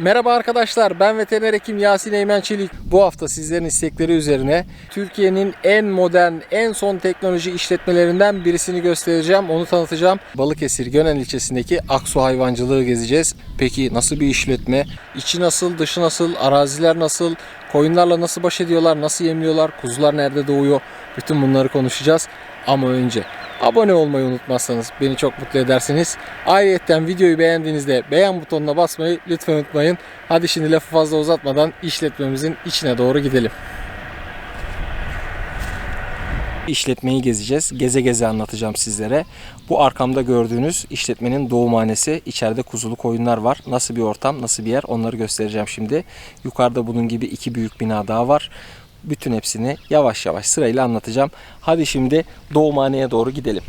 Merhaba arkadaşlar ben veteriner hekim Yasin Eymen Çelik. Bu hafta sizlerin istekleri üzerine Türkiye'nin en modern, en son teknoloji işletmelerinden birisini göstereceğim. Onu tanıtacağım. Balıkesir Gönel ilçesindeki Aksu Hayvancılığı gezeceğiz. Peki nasıl bir işletme? İçi nasıl, dışı nasıl, araziler nasıl, koyunlarla nasıl baş ediyorlar, nasıl yemliyorlar, kuzular nerede doğuyor? Bütün bunları konuşacağız. Ama önce Abone olmayı unutmazsanız beni çok mutlu edersiniz. Ayrıca videoyu beğendiğinizde beğen butonuna basmayı lütfen unutmayın. Hadi şimdi lafı fazla uzatmadan işletmemizin içine doğru gidelim. İşletmeyi gezeceğiz. Geze geze anlatacağım sizlere. Bu arkamda gördüğünüz işletmenin doğumhanesi. İçeride kuzulu koyunlar var. Nasıl bir ortam, nasıl bir yer onları göstereceğim şimdi. Yukarıda bunun gibi iki büyük bina daha var. Bütün hepsini yavaş yavaş sırayla anlatacağım. Hadi şimdi doğumhaneye doğru gidelim.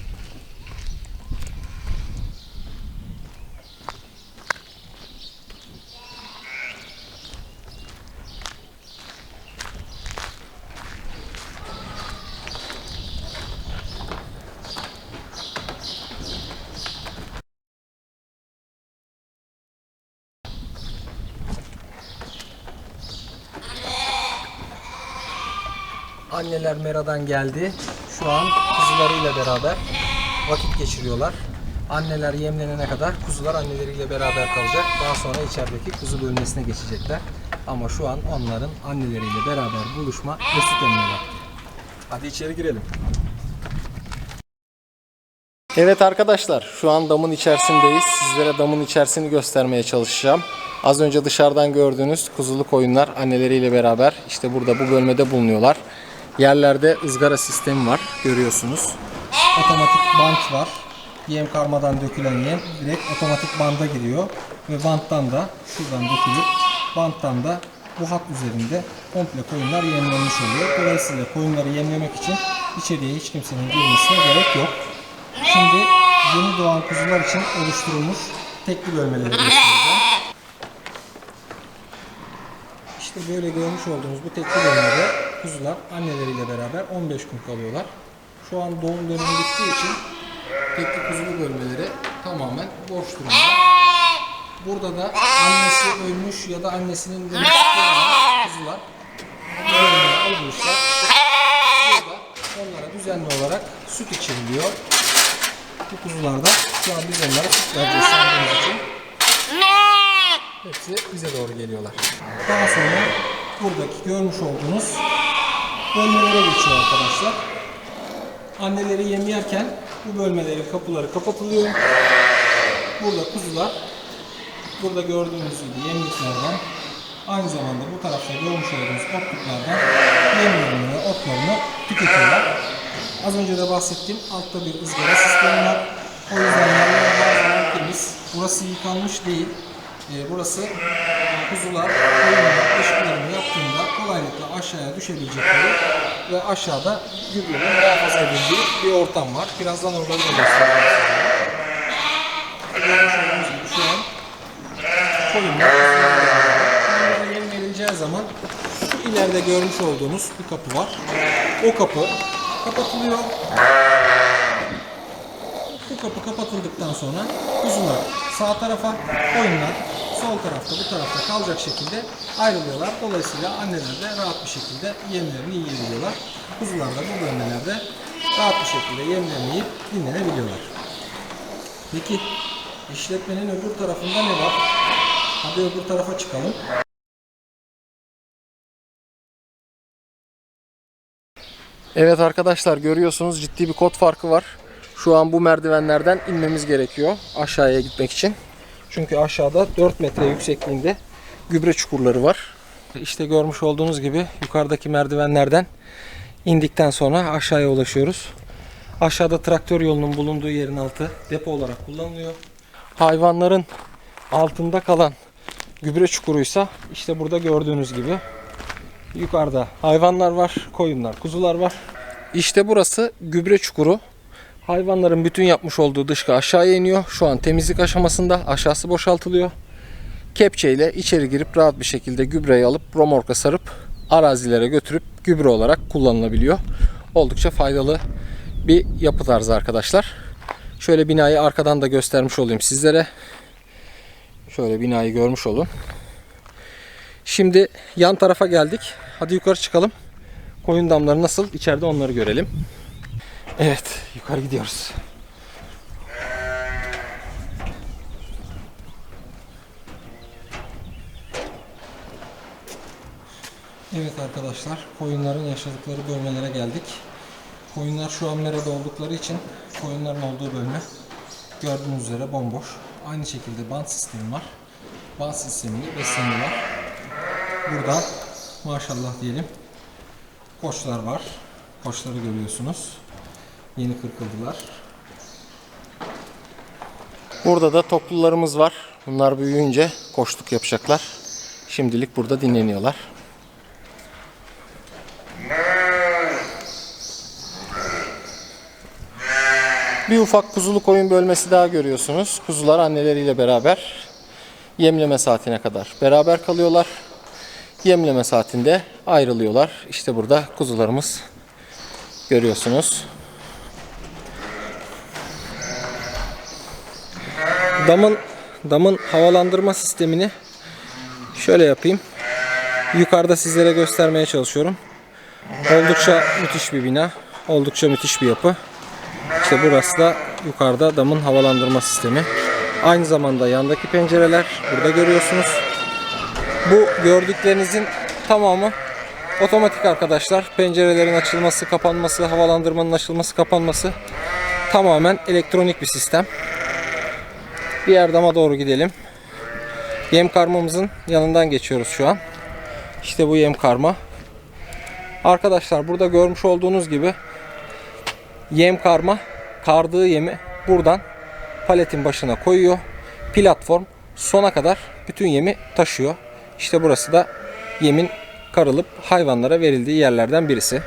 Anneler Mera'dan geldi. Şu an kuzularıyla beraber vakit geçiriyorlar. Anneler yemlenene kadar kuzular anneleriyle beraber kalacak. Daha sonra içerideki kuzu bölmesine geçecekler. Ama şu an onların anneleriyle beraber buluşma ve süt emmiyorlar. Hadi içeri girelim. Evet arkadaşlar şu an damın içerisindeyiz. Sizlere damın içerisini göstermeye çalışacağım. Az önce dışarıdan gördüğünüz kuzulu koyunlar anneleriyle beraber işte burada bu bölmede bulunuyorlar. Yerlerde ızgara sistemi var görüyorsunuz. Otomatik bant var. Yem karmadan dökülen yem direkt otomatik banda giriyor. Ve banttan da şuradan dökülüp banttan da bu hat üzerinde komple koyunlar yemlenmiş oluyor. Dolayısıyla koyunları yemlemek için içeriye hiç kimsenin girmesine gerek yok. Şimdi yeni doğan kuzular için oluşturulmuş tekli bölmeleri göstereceğim. İşte böyle görmüş olduğunuz bu tekli bölmede kuzular anneleriyle beraber 15 gün kalıyorlar. Şu an doğum dönemi bittiği için tekli kuzulu bölmeleri tamamen boş durumda. Burada da annesi ölmüş ya da annesinin isteyen kuzular bölmeye. Burada onlara düzenli olarak süt içiriliyor. Bu kuzularda şu an biz onlara süt vereceğiz için. Hepsi bize doğru geliyorlar. Daha sonra buradaki görmüş olduğunuz bölmelere geçiyor arkadaşlar. Anneleri yem yerken bu bölmelerin kapıları kapatılıyor. Burada kuzular burada gördüğünüz gibi yemliklerden aynı zamanda bu tarafta görmüş olduğunuz otluklardan yemlerini ve otlarını tüketiyorlar. Az önce de bahsettiğim altta bir ızgara sistemi var. O yüzden yerler temiz. Burası yıkanmış değil. Ee, burası kuzular koyunlar ışıklarını yaptığında kolaylıkla aşağıya düşebilecekleri ve aşağıda gübrenin muhafaza edildiği bir ortam var. Birazdan oraları da göstereceğim şu an koyunlar kuzularla yem verileceği zaman şu ileride görmüş olduğunuz bir kapı var. O kapı kapatılıyor. Kapı kapatıldıktan sonra kuzular sağ tarafa, koyunlar sol tarafta bu tarafta kalacak şekilde ayrılıyorlar. Dolayısıyla anneler de rahat bir şekilde yemlerini yiyebiliyorlar. Kuzular da bu bölmelerde rahat bir şekilde yemlerini yiyip dinlenebiliyorlar. Peki işletmenin öbür tarafında ne var? Hadi öbür tarafa çıkalım. Evet arkadaşlar görüyorsunuz ciddi bir kod farkı var. Şu an bu merdivenlerden inmemiz gerekiyor aşağıya gitmek için. Çünkü aşağıda 4 metre yüksekliğinde gübre çukurları var. İşte görmüş olduğunuz gibi yukarıdaki merdivenlerden indikten sonra aşağıya ulaşıyoruz. Aşağıda traktör yolunun bulunduğu yerin altı depo olarak kullanılıyor. Hayvanların altında kalan gübre çukuruysa işte burada gördüğünüz gibi yukarıda hayvanlar var, koyunlar, kuzular var. İşte burası gübre çukuru. Hayvanların bütün yapmış olduğu dışkı aşağıya iniyor. Şu an temizlik aşamasında. Aşağısı boşaltılıyor. Kepçeyle içeri girip rahat bir şekilde gübreyi alıp romorka sarıp arazilere götürüp gübre olarak kullanılabiliyor. Oldukça faydalı bir yapı tarzı arkadaşlar. Şöyle binayı arkadan da göstermiş olayım sizlere. Şöyle binayı görmüş olun. Şimdi yan tarafa geldik. Hadi yukarı çıkalım. Koyun damları nasıl? İçeride onları görelim. Evet, yukarı gidiyoruz. Evet arkadaşlar, koyunların yaşadıkları bölmelere geldik. Koyunlar şu an merada oldukları için koyunların olduğu bölme gördüğünüz üzere bomboş. Aynı şekilde bant sistemi var. Bant sistemiyle besleniyorlar. Burada maşallah diyelim koçlar var. Koçları görüyorsunuz. Yeni kırkıldılar. Burada da toplularımız var. Bunlar büyüyünce koçluk yapacaklar. Şimdilik burada dinleniyorlar. Bir ufak kuzulu koyun bölmesi daha görüyorsunuz. Kuzular anneleriyle beraber yemleme saatine kadar beraber kalıyorlar. Yemleme saatinde ayrılıyorlar. İşte burada kuzularımız görüyorsunuz. Damın damın havalandırma sistemini şöyle yapayım. Yukarıda sizlere göstermeye çalışıyorum. Oldukça müthiş bir bina. Oldukça müthiş bir yapı. İşte burası da yukarıda damın havalandırma sistemi. Aynı zamanda yandaki pencereler burada görüyorsunuz. Bu gördüklerinizin tamamı otomatik arkadaşlar. Pencerelerin açılması, kapanması, havalandırmanın açılması, kapanması tamamen elektronik bir sistem. Diğer dama doğru gidelim. Yem karmamızın yanından geçiyoruz şu an. İşte bu yem karma. Arkadaşlar burada görmüş olduğunuz gibi yem karma kardığı yemi buradan paletin başına koyuyor. Platform sona kadar bütün yemi taşıyor. İşte burası da yemin karılıp hayvanlara verildiği yerlerden birisi.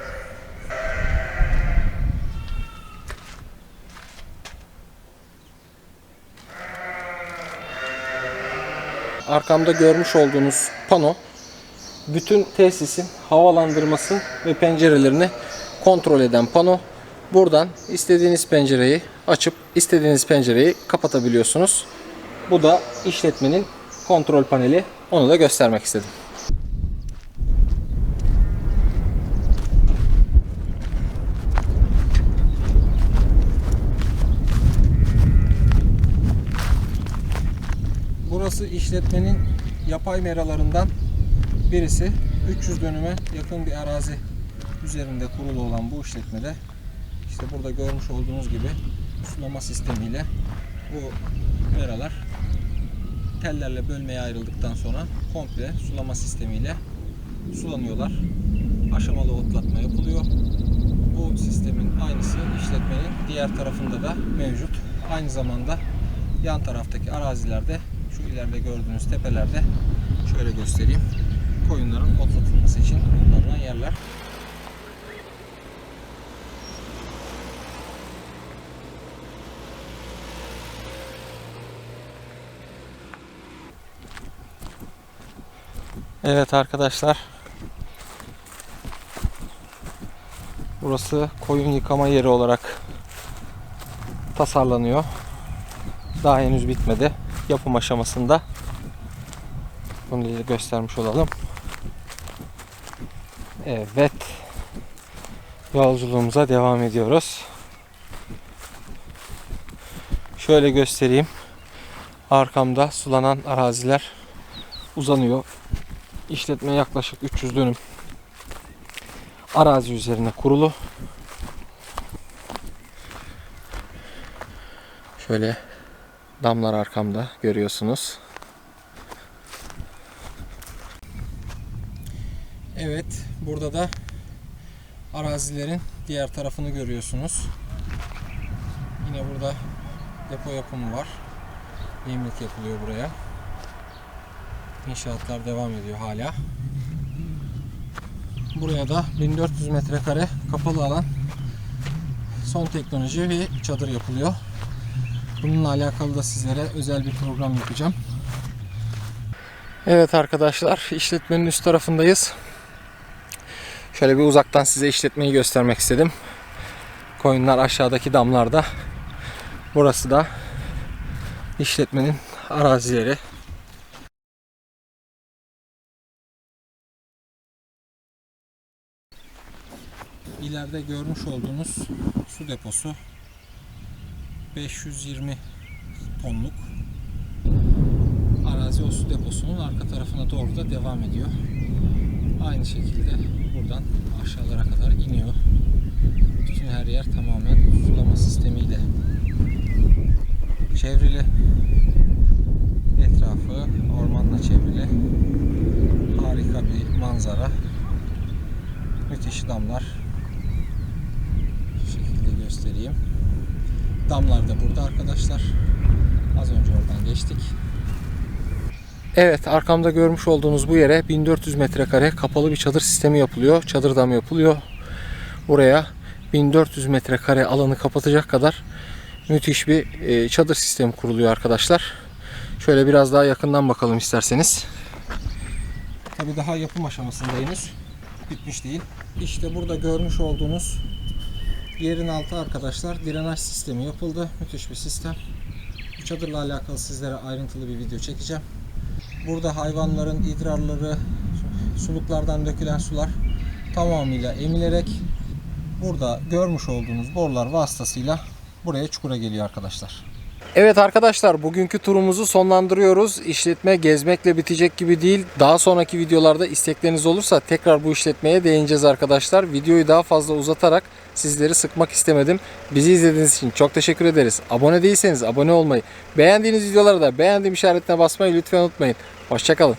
Arkamda görmüş olduğunuz pano bütün tesisin havalandırması ve pencerelerini kontrol eden pano. Buradan istediğiniz pencereyi açıp istediğiniz pencereyi kapatabiliyorsunuz. Bu da işletmenin kontrol paneli. Onu da göstermek istedim. Burası işletmenin yapay meralarından birisi. 300 dönüme yakın bir arazi üzerinde kurulu olan bu işletmede işte burada görmüş olduğunuz gibi sulama sistemiyle bu meralar tellerle bölmeye ayrıldıktan sonra komple sulama sistemiyle sulanıyorlar. Aşamalı otlatma yapılıyor. Bu sistemin aynısı işletmenin diğer tarafında da mevcut. Aynı zamanda yan taraftaki arazilerde ileride gördüğünüz tepelerde şöyle göstereyim. Koyunların otlatılması için kullanılan yerler. Evet arkadaşlar. Burası koyun yıkama yeri olarak tasarlanıyor. Daha henüz bitmedi. Yapım aşamasında. Bunu da göstermiş olalım. Evet. Yolculuğumuza devam ediyoruz. Şöyle göstereyim. Arkamda sulanan araziler uzanıyor. İşletme yaklaşık 300 dönüm arazi üzerine kurulu. Şöyle damlar arkamda görüyorsunuz. Evet, burada da arazilerin diğer tarafını görüyorsunuz. Yine burada depo yapımı var. Yemlik yapılıyor buraya. İnşaatlar devam ediyor hala. Buraya da 1400 metrekare kapalı alan son teknoloji bir çadır yapılıyor. Bununla alakalı da sizlere özel bir program yapacağım. Evet arkadaşlar işletmenin üst tarafındayız. Şöyle bir uzaktan size işletmeyi göstermek istedim. Koyunlar aşağıdaki damlarda. Burası da işletmenin arazileri. İleride görmüş olduğunuz su deposu 520 tonluk arazi o su deposunun arka tarafına doğru da devam ediyor. Aynı şekilde buradan aşağılara kadar iniyor. Bütün her yer tamamen sulama sistemiyle çevrili. Etrafı ormanla çevrili. Harika bir manzara. Müthiş damlar. Şu şekilde göstereyim. Damlar da burada arkadaşlar. Az önce oradan geçtik. Evet arkamda görmüş olduğunuz bu yere 1400 metrekare kapalı bir çadır sistemi yapılıyor. Çadır damı yapılıyor. Buraya 1400 metrekare alanı kapatacak kadar müthiş bir e, çadır sistemi kuruluyor arkadaşlar. Şöyle biraz daha yakından bakalım isterseniz. Tabi daha yapım aşamasında henüz. Bitmiş değil. İşte burada görmüş olduğunuz yerin altı arkadaşlar drenaj sistemi yapıldı. Müthiş bir sistem. Bu çadırla alakalı sizlere ayrıntılı bir video çekeceğim. Burada hayvanların idrarları, suluklardan dökülen sular tamamıyla emilerek burada görmüş olduğunuz borular vasıtasıyla buraya çukura geliyor arkadaşlar. Evet arkadaşlar bugünkü turumuzu sonlandırıyoruz. İşletme gezmekle bitecek gibi değil. Daha sonraki videolarda istekleriniz olursa tekrar bu işletmeye değineceğiz arkadaşlar. Videoyu daha fazla uzatarak sizleri sıkmak istemedim. Bizi izlediğiniz için çok teşekkür ederiz. Abone değilseniz abone olmayı, beğendiğiniz videolara da beğendiğim işaretine basmayı lütfen unutmayın. Hoşçakalın.